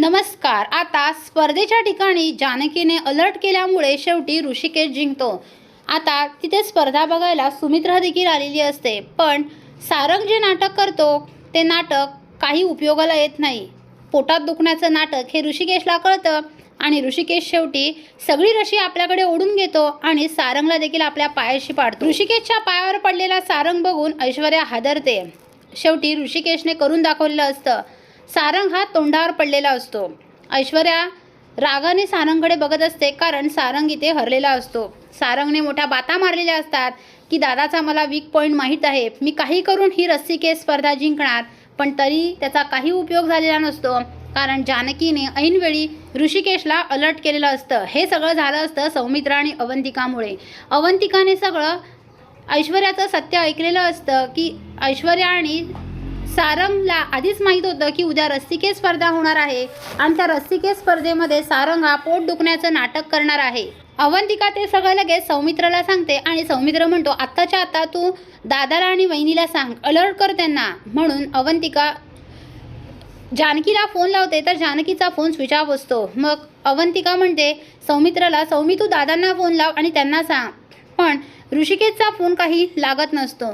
नमस्कार. आता स्पर्धेच्या ठिकाणी जानकीने अलर्ट केल्यामुळे शेवटी ऋषिकेश जिंकतो. आता तिथे स्पर्धा बघायला सुमित्रा देखील आलेली असते. पण सारंग जे नाटक करतो ते नाटक काही उपयोगाला येत नाही. पोटात दुखण्याचं नाटक हे ऋषिकेशला कळतं आणि ऋषिकेश शेवटी सगळी रशी आपल्याकडे ओढून घेतो आणि सारंगला देखील आपल्या पायाशी पाडतो. ऋषिकेशच्या पायावर पडलेला सारंग बघून ऐश्वर्या हादरते. शेवटी ऋषिकेशने करून दाखवलेलं असतं. सारंग हा तोंडावर पडलेला असतो. ऐश्वर्या रागाने सारंगकडे बघत असते कारण सारंग इथे हरलेला असतो. सारंगने मोठ्या बाता मारलेल्या असतात की दादाचा मला वीक पॉईंट माहीत आहे. मी काही करून ही रस्सी केस स्पर्धा जिंकणार. पण तरी त्याचा काही उपयोग झालेला नसतो कारण जानकीने ऐनवेळी ऋषिकेशला अलर्ट केलेलं असतं. हे सगळं झालं असतं सौमित्रा आणि अवंतिकामुळे. अवंतिकाने सगळं ऐश्वर्याचं सत्य ऐकलेलं असतं की ऐश्वर्या आणि सारंगला आधीच माहीत होतं की उद्या रस्सिके स्पर्धा होणार आहे. आणि त्या रस्सिके स्पर्धेमध्ये सारंग हा पोट दुखण्याचं नाटक करणार आहे. अवंतिका ते सगळं लगेच सौमित्राला सांगते आणि सौमित्र म्हणतो आत्ताच्या आता तू दादाला आणि वहिनीला सांग अलर्ट कर त्यांना. म्हणून अवंतिका जानकीला फोन लावते तर जानकीचा फोन स्विच ऑफ असतो. मग अवंतिका म्हणते सौमित्राला सौमी तू दादांना फोन लाव आणि त्यांना सांग. पण ऋषिकेशचा फोन काही लागत नसतो.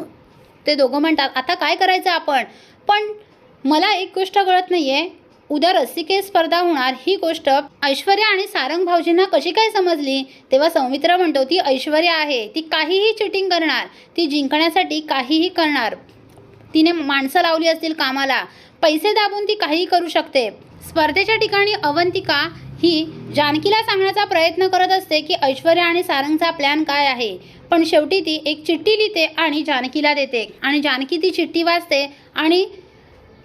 ते दोघं म्हणतात आता काय करायचं आपण? पण मला एक गोष्ट कळत नाही आहे उद्या रसिके स्पर्धा होणार ही गोष्ट ऐश्वर्या आणि सारंग भाऊजींना कशी काय समजली? तेव्हा सौमित्र म्हणतो ती ऐश्वर्या आहे ती काहीही चिटिंग करणार ती जिंकण्यासाठी काहीही करणार. तिने माणसं लावली असतील कामाला पैसे दाबून ती काहीही करू शकते. स्पर्धेच्या ठिकाणी अवंतिका ही जानकीला सांगण्याचा प्रयत्न करत असते की ऐश्वर्या आणि सारंगचा प्लॅन काय आहे. पण शेवटी ती एक चिठ्ठी लिहिते आणि जानकीला देते. आणि जानकी ती चिठ्ठी वाचते आणि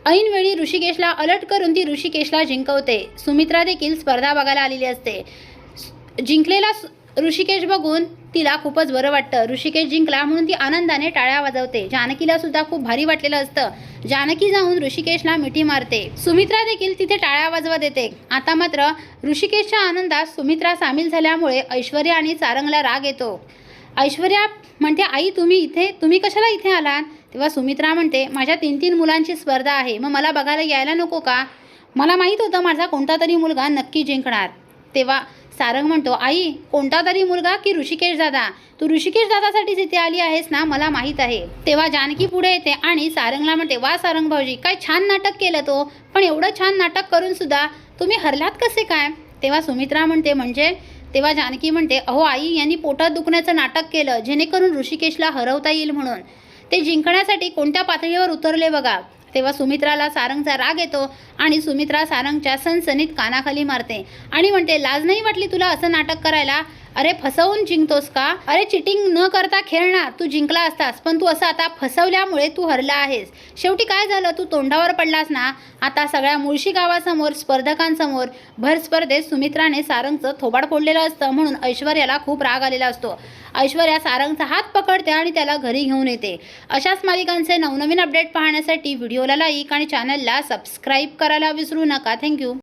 ऐनवेळी ऋषिकेशला अलर्ट करून ती ऋषिकेशला जिंकवते. सुमित्रा देखील स्पर्धा बघायला आलेली असते. जिंकलेला सु- ऋषिकेश बघून तिला खूपच बरं वाटतं. ऋषिकेश जिंकला म्हणून ती आनंदाने टाळ्या वाजवते. जानकीला सुद्धा खूप भारी वाटलेलं असतं. जानकी जाऊन ऋषिकेशला मिठी मारते. सुमित्रा देखील तिथे टाळ्या वाजवत येते आता मात्र ऋषिकेशच्या आनंदात सुमित्रा सामील झाल्यामुळे ऐश्वर्या आणि सारंगला राग येतो. ऐश्वर्या म्हणते आई तुम्ही इथे तुम्ही कशाला इथे आलात? तेव्हा सुमित्रा म्हणते माझ्या तीन तीन मुलांची स्पर्धा आहे. मग मला बघायला यायला नको का? मला माहीत होतं माझा कोणता तरी मुलगा नक्की जिंकणार. तेव्हा सारंग म्हणतो आई कोणता तरी मुलगा की ऋषिकेश दादा? तू ऋषिकेश दादासाठीच इथे आली आहेस ना मला माहीत आहे. तेव्हा जानकी पुढे येते आणि सारंगला म्हणते वा सारंग भाऊजी काय छान नाटक केलं तो. पण एवढं छान नाटक करून सुद्धा तुम्ही हरलात कसे काय? तेव्हा सुमित्रा म्हणते म्हणजे? तेव्हा जानकी म्हणते अहो आई यांनी पोटात दुखण्याचं नाटक केलं जेणेकरून ऋषिकेशला हरवता येईल म्हणून. ते जिंकण्यासाठी कोणत्या पातळीवर उतरले बघा. तेव्हा सुमित्राला सारंगचा राग येतो आणि सुमित्रा सारंगच्या सनसनीत कानाखाली मारते. आणि म्हणते लाज नाही वाटली तुला असं नाटक करायला? अरे फसवून जिंकतोस का? अरे चिटिंग न करता खेळणार तू जिंकला असतास पण तू असं आता फसवल्यामुळे तू हरला आहेस. शेवटी काय झालं? तू तोंडावर पडलास ना? आता सगळ्या मुळशी गावासमोर स्पर्धकांसमोर भर स्पर्धेत सुमित्राने सारंगचं थोबाड फोडलेलं असतं म्हणून ऐश्वर्याला खूप राग आलेला असतो. ऐश्वर्या सारंगचा हात पकडते आणि त्याला घरी घेऊन येते. अशाच मालिकांचे नवनवीन अपडेट पाहण्यासाठी व्हिडिओला लाईक आणि चॅनलला सबस्क्राईब करायला विसरू नका. थँक्यू